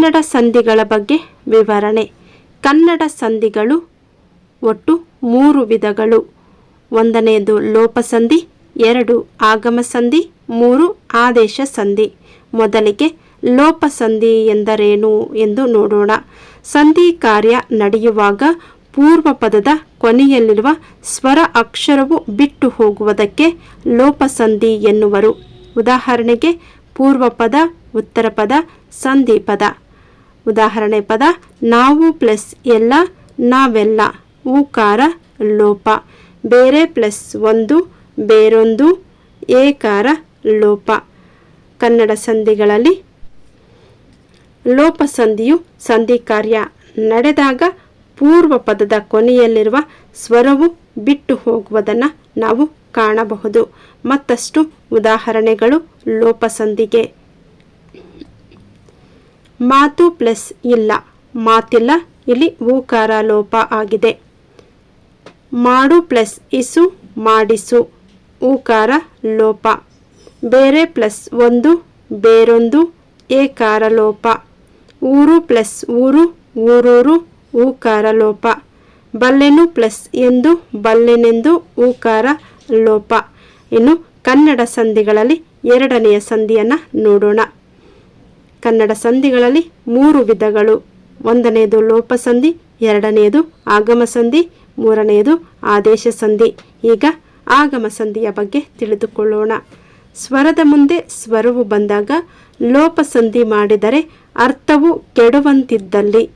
ಕನ್ನಡ ಸಂಧಿಗಳ ಬಗ್ಗೆ ವಿವರಣೆ. ಕನ್ನಡ ಸಂಧಿಗಳು ಒಟ್ಟು ಮೂರು ವಿಧಗಳು. ಒಂದನೆಯದು ಲೋಪಸಂಧಿ, ಎರಡು ಆಗಮ ಸಂಧಿ ಮೂರು ಆದೇಶ ಸಂಧಿ ಮೊದಲಿಗೆ ಲೋಪಸಂಧಿ ಎಂದರೇನು ಎಂದು ನೋಡೋಣ. ಸಂಧಿ ಕಾರ್ಯ ನಡೆಯುವಾಗ ಪೂರ್ವ ಪದದ ಕೊನೆಯಲ್ಲಿರುವ ಸ್ವರ ಅಕ್ಷರವು ಬಿಟ್ಟು ಹೋಗುವುದಕ್ಕೆ ಲೋಪಸಂಧಿ ಎನ್ನುವರು. ಉದಾಹರಣೆಗೆ ಪೂರ್ವ ಪದ, ಉತ್ತರ ಪದ, ಸಂಧಿ ಪದ. ಉದಾಹರಣೆ ಪದ, ನಾವು ಪ್ಲಸ್ ಎಲ್ಲ, ನಾವೆಲ್ಲ. ಊಕಾರ ಲೋಪ. ಬೇರೆ ಪ್ಲಸ್ ಒಂದು, ಬೇರೊಂದು, ಏಕಾರ, ಲೋಪ. ಕನ್ನಡ ಸಂಧಿಗಳಲ್ಲಿ ಲೋಪ ಸಂಧಿಯು ಸಂಧಿ ಕಾರ್ಯ. ನಡೆದಾಗ ಪೂರ್ವ ಪದದ ಕೊನೆಯಲ್ಲಿರುವ ಸ್ವರವು ಬಿಟ್ಟು ಹೋಗುವುದನ್ನು ನಾವು ಕಾಣಬಹುದು. ಮತ್ತಷ್ಟು ಉದಾಹರಣೆಗಳು ಲೋಪಸಂಧಿಗೆ ಮಾತು ಪ್ಲಸ್ ಇಲ್ಲ. ಮಾತಿಲ್ಲ, ಇಲ್ಲಿ ಊಕಾರ ಲೋಪ ಆಗಿದೆ. ಮಾಡು ಪ್ಲಸ್ ಇಸು, ಮಾಡಿಸು. ಊಕಾರ ಲೋಪ. ಬೇರೆ ಪ್ಲಸ್ ಒಂದು, ಬೇರೊಂದು, ಏಕಾರ ಲೋಪ. ಊರು ಪ್ಲಸ್ ಊರು, ಊರೂರು ಊಕಾರ ಲೋಪ. ಬಲ್ಲೆನು ಪ್ಲಸ್ ಎಂದು, ಬಲ್ಲೆನೆಂದು ಊಕಾರ ಲೋಪ. ಇನ್ನು ಕನ್ನಡ ಸಂಧಿಗಳಲ್ಲಿ ಎರಡನೆಯ ಸಂಧಿಯನ್ನು ನೋಡೋಣ. ಕನ್ನಡ ಸಂಧಿಗಳಲ್ಲಿ ಮೂರು ವಿಧಗಳು. ಒಂದನೆಯದು ಲೋಪಸಂಧಿ ಎರಡನೆಯದು ಆಗಮ ಸಂಧಿ ಮೂರನೆಯದು ಆದೇಶ ಸಂಧಿ. ಈಗ ಆಗಮ ಸಂಧಿಯ ಬಗ್ಗೆ ತಿಳಿದುಕೊಳ್ಳೋಣ. ಸ್ವರದ ಮುಂದೆ ಸ್ವರವು ಬಂದಾಗ ಲೋಪಸಂಧಿ ಮಾಡಿದರೆ ಅರ್ಥವು ಕೆಡುವಂತಿದ್ದಲ್ಲಿ.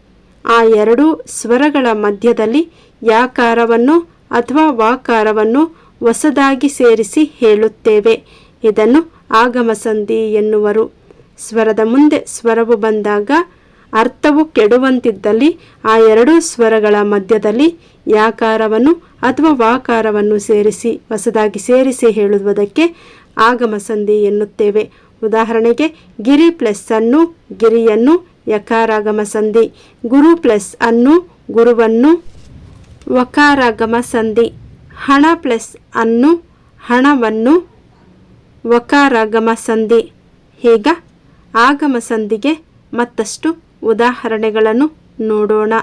ಆ ಎರಡೂ ಸ್ವರಗಳ ಮಧ್ಯದಲ್ಲಿ ಯಾಕಾರವನ್ನು ಅಥವಾ ವಾಕಾರವನ್ನು ಹೊಸದಾಗಿ ಸೇರಿಸಿ ಹೇಳುತ್ತೇವೆ. ಇದನ್ನು ಆಗಮ ಸಂಧಿ ಎನ್ನುವರು. ಸ್ವರದ ಮುಂದೆ ಸ್ವರವು ಬಂದಾಗ ಅರ್ಥವು ಕೆಡುವಂತಿದ್ದಲ್ಲಿ ಆ ಎರಡೂ ಸ್ವರಗಳ ಮಧ್ಯದಲ್ಲಿ ಯಾಕಾರವನ್ನು ಅಥವಾ ವಾಕಾರವನ್ನು ಸೇರಿಸಿ, ಹೊಸದಾಗಿ ಸೇರಿಸಿ ಹೇಳುವುದಕ್ಕೆ ಆಗಮ ಸಂಧಿ ಎನ್ನುತ್ತೇವೆ. ಉದಾಹರಣೆಗೆ, ಗಿರಿ ಪ್ಲಸ್ ಅನ್ನು ಗಿರಿಯನ್ನು ಯಕಾರಾಗಮ ಸಂಧಿ, ಗುರು ಪ್ಲಸ್ ಅನ್ನು ಗುರುವನ್ನು ವಕಾರಾಗಮ ಸಂಧಿ, ಹಣ ಪ್ಲಸ್ ಅನ್ನು ಹಣವನ್ನು ವಕಾರಾಗಮ ಸಂಧಿ. ಹೀಗ? ಆಗಮ ಸಂಧಿಗೆ ಮತ್ತಷ್ಟು ಉದಾಹರಣೆಗಳನ್ನು ನೋಡೋಣ.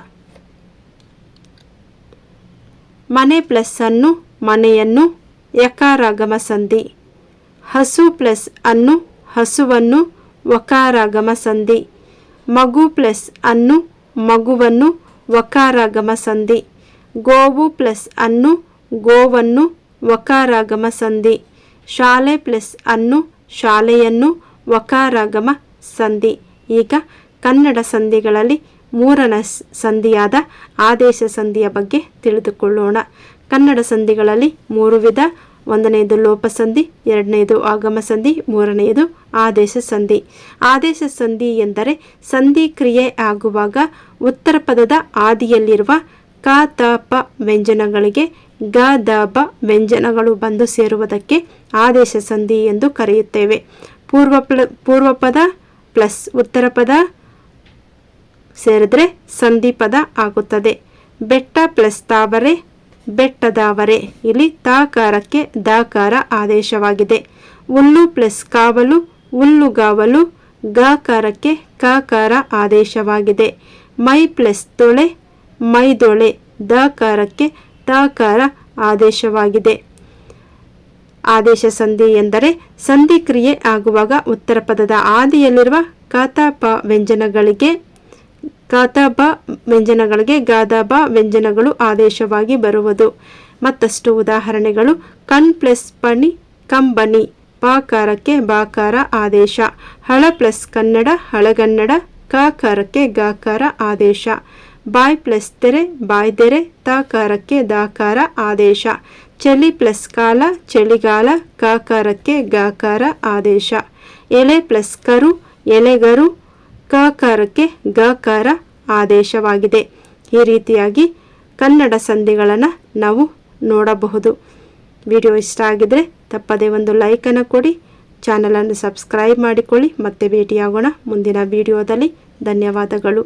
ಮನೆ ಪ್ಲಸ್ ಅನ್ನು ಮನೆಯನ್ನು ಯಕಾರಾಗಮ ಸಂಧಿ ಹಸು ಪ್ಲಸ್ ಅನ್ನು ಹಸುವನ್ನು ವಕಾರಾಗಮ ಸಂಧಿ ಮಗು ಪ್ಲಸ್ ಅನ್ನು ಮಗುವನ್ನು ವಕಾರಾಗಮ ಸಂಧಿ ಗೋವು ಪ್ಲಸ್ ಅನ್ನು ಗೋವನ್ನು ವಕಾರಾಗಮ ಸಂಧಿ ಶಾಲೆ ಪ್ಲಸ್ ಅನ್ನು ಶಾಲೆಯನ್ನು ವಕಾರಾಗಮ ಸಂಧಿ. ಈಗ ಕನ್ನಡ ಸಂಧಿಗಳಲ್ಲಿ ಮೂರನ ಸಂಧಿಯಾದ ಆದೇಶ ಸಂಧಿಯ ಬಗ್ಗೆ ತಿಳಿದುಕೊಳ್ಳೋಣ. ಕನ್ನಡ ಸಂಧಿಗಳಲ್ಲಿ ಮೂರು ವಿಧ, ಒಂದನೆಯದು ಲೋಪಸಂಧಿ ಎರಡನೆಯದು ಆಗಮ ಸಂಧಿ, ಮೂರನೆಯದು ಆದೇಶ ಸಂಧಿ. ಆದೇಶ ಸಂಧಿ ಎಂದರೆ ಸಂಧಿ ಕ್ರಿಯೆ ಆಗುವಾಗ ಉತ್ತರ ಪದದ ಆದಿಯಲ್ಲಿರುವ ಕ, ತ, ಪ ವ್ಯಂಜನಗಳಿಗೆ ಗ, ದ, ಬ ವ್ಯಂಜನಗಳು ಬಂದು ಸೇರುವುದಕ್ಕೆ ಆದೇಶ ಸಂಧಿ ಎಂದು ಕರೆಯುತ್ತೇವೆ. ಪೂರ್ವ ಪ್ಲ, ಪೂರ್ವ ಪದ ಪ್ಲಸ್ ಉತ್ತರ ಪದ ಸೇರಿದ್ರೆ ಸಂಧಿ ಪದ ಆಗುತ್ತದೆ. ಬೆಟ್ಟ ಪ್ಲಸ್ ತಾವರೆ, ಬೆಟ್ಟದಾವರೆ. ಇಲ್ಲಿ ತಾಕಾರಕ್ಕೆ ದಾಕಾರ ಆದೇಶವಾಗಿದೆ. ಹುಲ್ಲು ಪ್ಲಸ್ ಕಾವಲು ಹುಲ್ಲುಗಾವಲು ಗಾಕಾರಕ್ಕೆ ಕಾಕಾರ ಆದೇಶವಾಗಿದೆ. ಮೈ ಪ್ಲಸ್ ತೊಳೆ, ಮೈದೊಳೆ, ದಾಕಾರಕ್ಕೆ ತಾಕಾರ ಆದೇಶವಾಗಿದೆ. ಆದೇಶ ಸಂಧಿ ಎಂದರೆ ಸಂಧಿ ಕ್ರಿಯೆ ಆಗುವಾಗ ಉತ್ತರ ಪದದ ಆದಿಯಲ್ಲಿರುವ ಕತಪ ವ್ಯಂಜನಗಳಿಗೆ ಕತಬ ವ್ಯಂಜನಗಳಿಗೆ ಗಾದಬ ವ್ಯಂಜನಗಳು ಆದೇಶವಾಗಿ ಬರುವುದು. ಮತ್ತಷ್ಟು ಉದಾಹರಣೆಗಳು. ಕಣ್ ಪ್ಲಸ್ ಪಣಿ ಕಂಬನಿ ಪಾಕಾರಕ್ಕೆ ಬಾಕಾರ ಆದೇಶ. ಹಳ ಪ್ಲಸ್ ಕನ್ನಡ ಹಳಗನ್ನಡ ಕಾಕಾರಕ್ಕೆ ಗಾಕಾರ ಆದೇಶ. ಬಾಯ್ ಪ್ಲಸ್ ತೆರೆ ಬಾಯ್ದೆರೆ ತಾಕಾರಕ್ಕೆ ದಾಕಾರ ಆದೇಶ. ಚಳಿ ಪ್ಲಸ್ ಕಾಲ, ಚಳಿಗಾಲ, ಕಾಕಾರಕ್ಕೆ ಗಾಕಾರ ಆದೇಶ. ಎಲೆ ಪ್ಲಸ್ ಕರು, ಎಲೆಗರು, ಕಾಕಾರಕ್ಕೆ ಗಾಕಾರ ಆದೇಶವಾಗಿದೆ. ಈ ರೀತಿಯಾಗಿ ಕನ್ನಡ ಸಂಧಿಗಳನ್ನು ನಾವು ನೋಡಬಹುದು. ವಿಡಿಯೋ ಇಷ್ಟ ಆಗಿದರೆ ತಪ್ಪದೇ ಒಂದು ಲೈಕನ್ನು ಕೊಡಿ ಚಾನಲನ್ನು ಸಬ್ಸ್ಕ್ರೈಬ್ ಮಾಡಿಕೊಳ್ಳಿ, ಮತ್ತೆ ಭೇಟಿಯಾಗೋಣ ಮುಂದಿನ ವಿಡಿಯೋದಲ್ಲಿ. ಧನ್ಯವಾದಗಳು.